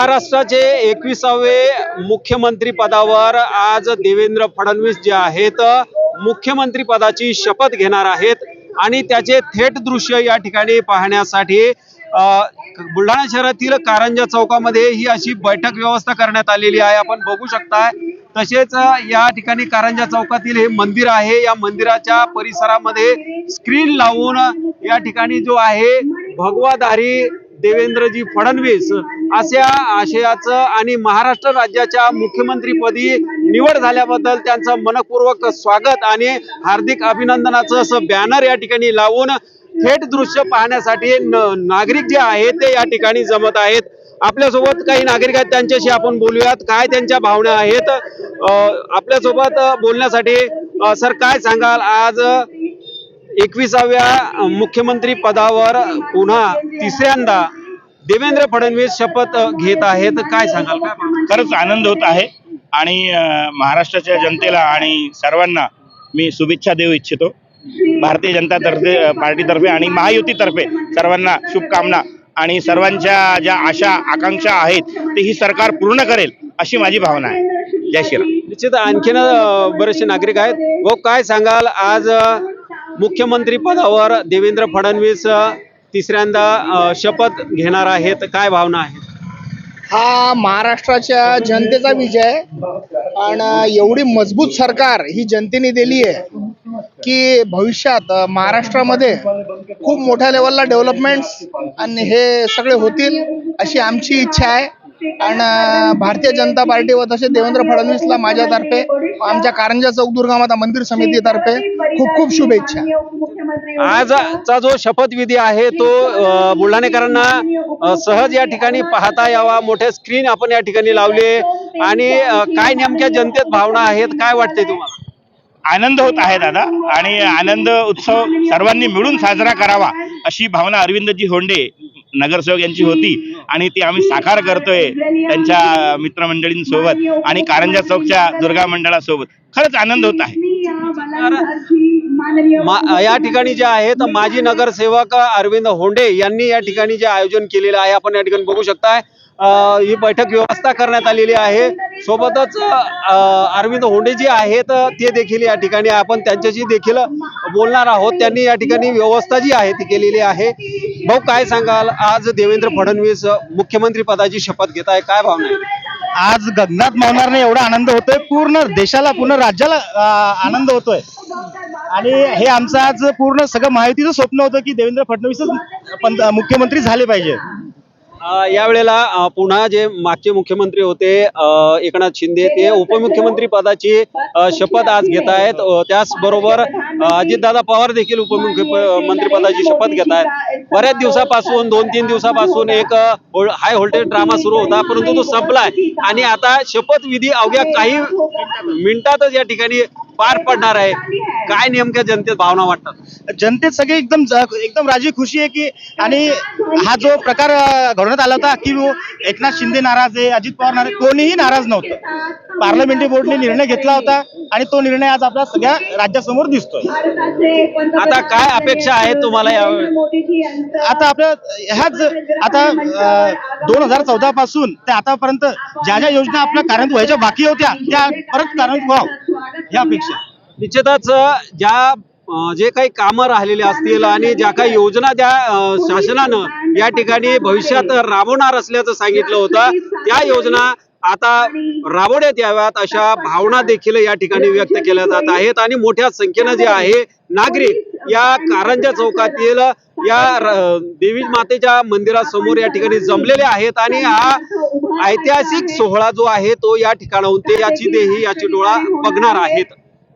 महाराष्ट्राचे एकविसावे मुख्यमंत्री पदावर आज देवेंद्र फडणवीस जे आहेत मुख्यमंत्री पदाची शपथ घेणार आहेत आणि त्याचे थेट दृश्य या ठिकाणी पाहण्यासाठी बुलढाणा शहरातील कारंजा चौकामध्ये ही अशी बैठक व्यवस्था करण्यात आलेली आहे. आपण बघू शकताय तसेच या ठिकाणी कारंजा चौकातील हे मंदिर आहे. या मंदिराच्या परिसरामध्ये स्क्रीन लावून या ठिकाणी जो आहे भगवाधारी देवेंद्रजी फडणवीस अशा आशयाचं आणि महाराष्ट्र राज्याच्या मुख्यमंत्रीपदी निवड झाल्याबद्दल त्यांचं मनपूर्वक स्वागत आणि हार्दिक अभिनंदनाचं असं बॅनर या ठिकाणी लावून थेट दृश्य पाहण्यासाठी नागरिक जे आहेत ते या ठिकाणी जमत आहेत. आपल्यासोबत काही नागरिक आहेत त्यांच्याशी आपण बोलूयात. काय त्यांच्या भावना आहेत? आपल्यासोबत बोलण्यासाठी सर काय सांगाल? आज एकविसाव्या मुख्यमंत्री पदावर पुन्हा तिसऱ्यांदा देवेंद्र फडणवीस शपथ घेत आहेत. काय सांगाल? खरंच आनंद होत आहे. आणि महाराष्ट्राच्या जनतेला आणि सर्वांना मी शुभेच्छा देऊ इच्छितो. भारतीय जनता तर्फे पार्टीतर्फे आणि महायुतीतर्फे सर्वांना शुभकामना आणि सर्वांच्या ज्या आशा आकांक्षा आहेत ते ही सरकार पूर्ण करेल अशी माझी भावना आहे. जय श्रीराम. निश्चित आणखीन बरेचसे नागरिक आहेत. व काय सांगाल? आज मुख्यमंत्री पदावर देवेंद्र फडणवीस तिसऱ्यांदा शपथ घेणार आहेत. काय भावना आहे हा महाराष्ट्राच्या जनतेचा विजय आणि एवढी मजबूत सरकार ही जनतेने दिली आहे की भविष्यात महाराष्ट्रामध्ये खूप मोठ्या लेवलला डेव्हलपमेंट्स आणि हे सगळे होतील अशी आमची इच्छा आहे. आणि भारतीय जनता पार्टी व तसे देवेंद्र फडणवीसला माझ्यातर्फे आमच्या कारंजा चौक दुर्गामाता मंदिर समितीतर्फे खूप खूप शुभेच्छा. आजचा जो शपथविधी आहे तो बुलढाणेकरांना सहज या ठिकाणी पाहता यावा. मोठे स्क्रीन आपण या ठिकाणी लावले. आणि काय नेमक्या जनतेत भावना आहेत काय वाटते तुम्हाला? आनंद होत आहे दादा. आणि आनंद उत्सव सर्वांनी मिळून साजरा करावा अशी भावना अरविंदजी होंडे नगरसेवक यांची होती आणि ती आम्ही साकार करतोय त्यांच्या मित्रमंडळींसोबत आणि कारंजा चौकच्या दुर्गा मंडळासोबत. खरंच आनंद होत आहे. या ठिकाणी जे आहे तर माजी नगरसेवक अरविंद होंडे यांनी या ठिकाणी जे आयोजन केलेलं आहे आपण या ठिकाणी बघू शकताय. ही बैठक व्यवस्था करण्यात आलेली आहे. सोबतच अरविंद होंडे जे आहेत ते देखील या ठिकाणी आपण त्यांच्याशी देखील बोलणार आहोत. त्यांनी या ठिकाणी व्यवस्था जी आहे ती केलेली आहे. भाऊ काय सांगाल? आज देवेंद्र फडणवीस मुख्यमंत्री पदाची शपथ घेत आहे. काय भावना आहे? आज गगनात मावणार नाही एवढा आनंद होतोय. पूर्ण देशाला पूर्ण राज्याला आनंद होतोय. आणि हे आमचं आज पूर्ण सगळं माहितीचं स्वप्न होतं की देवेंद्र फडणवीसच पंत- मुख्यमंत्री झाले पाहिजे. यावेळेला पुन्हा जे मागचे मुख्यमंत्री होते एकनाथ शिंदे ते उपमुख्यमंत्री पदाची शपथ आज घेत आहेत. त्याचबरोबर अजितदादा पवार देखील उपमुख्यमंत्री पदाची शपथ घेत आहेत. बऱ्याच दिवसापासून दोन तीन दिवसापासून एक हाय व्होल्टेज ड्रामा सुरू होता परंतु तो संपलाय. आणि आता शपथविधी अवघ्या काही मिनिटातच या ठिकाणी पार पडणार आहे. काय नेमक्या जनतेत भावना वाटतात? जनतेत सगळे एकदम एकदम राजी खुशी आहे की आणि हा जो प्रकार घडवण्यात आला होता की एकनाथ शिंदे नाराज आहे अजित पवार नाराज कोणीही नाराज नव्हतं. पार्लमेंटरी बोर्डने निर्णय घेतला होता आणि तो निर्णय आज आपल्या सगळ्या राज्यासमोर दिसतोय. आता काय अपेक्षा आहेत तुम्हाला आता आपल्या ह्याच आता दोन हजार चौदा पासून ते आतापर्यंत ज्या ज्या योजना आपल्या कार्यान्वित व्हायच्या बाकी होत्या त्या परत कार्यान्वित व्हावं या अपेक्षा. निश्चितच ज्या जे काही कामं राहिलेली असतील आणि ज्या काही योजना त्या शासनानं या ठिकाणी भविष्यात राबवणार असल्याचं सांगितलं होतं त्या योजना आता राबवण्यात याव्यात अशा भावना देखील या ठिकाणी व्यक्त केल्या जात आहेत आणि मोठ्या संख्येनं जे आहे नागरिक या कारंजा चौकातील या देवी मातेच्या मंदिरासमोर या ठिकाणी जमलेले आहेत आणि हा ऐतिहासिक सोहळा जो आहे तो या ठिकाणाहून ते याची देही याची डोळा बघणार आहेत.